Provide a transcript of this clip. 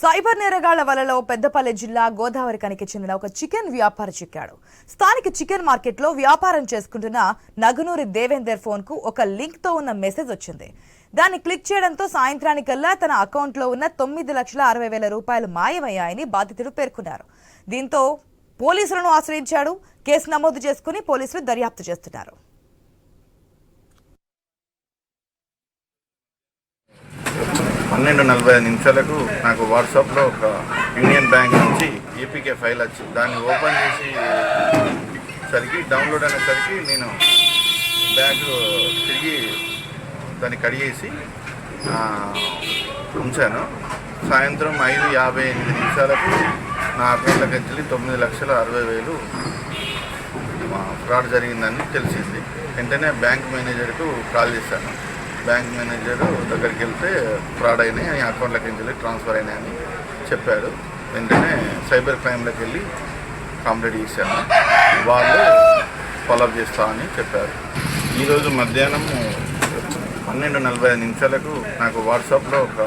Cyber నేరగాళ్ళ వలలో పెద్దపల్లి జిల్లా గోదావరి కనికి చెందిన ఒక చికెన్ వ్యాపారి చిక్కాడు. స్థానిక చికెన్ మార్కెట్లో వ్యాపారం చేసుకుంటున్న నగునూరి దేవేందర్ ఫోన్కు ఒక లింక్తో ఉన్న మెసేజ్ వచ్చింది. దాన్ని క్లిక్ చేయడంతో సాయంత్రానికల్లా తన అకౌంట్లో ఉన్న తొమ్మిది లక్షల అరవై వేల రూపాయలు మాయమయ్యాయని బాధితుడు పేర్కొన్నారు. దీంతో పోలీసులను ఆశ్రయించాడు. కేసు నమోదు చేసుకుని పోలీసులు దర్యాప్తు చేస్తున్నారు. పన్నెండు నలభై ఐదు నిమిషాలకు నాకు వాట్సాప్లో ఒక యూనియన్ బ్యాంక్ నుంచి ఏపీకే ఫైల్ వచ్చింది దాన్ని ఓపెన్ చేసి సరికి డౌన్లోడ్ అనేసరికి నేను బ్యాగ్ తిరిగి దాన్ని కడిగేసి ఉంచాను. సాయంత్రం ఐదు యాభై ఎనిమిది నిమిషాలకు నా అకౌంట్లోకి వచ్చి తొమ్మిది లక్షల అరవై వేలు ఫ్రాడ్ జరిగిందని తెలిసింది. వెంటనే బ్యాంక్ మేనేజర్కు కాల్ చేశాను. బ్యాంక్ మేనేజర్ దగ్గరికి వెళ్తే ఫ్రాడ్ అయినాయి ఆ అకౌంట్లోకి వెళ్ళి ట్రాన్స్ఫర్ అయినాయని చెప్పాడు వెంటనే సైబర్ క్రైమ్లోకి వెళ్ళి కంప్లైంట్ చేశాను. వాళ్ళు ఫాలోఅప్ చేస్తామని చెప్పారు. ఈరోజు మధ్యాహ్నం పన్నెండు నలభై ఐదు నిమిషాలకు నాకు వాట్సాప్లో ఒక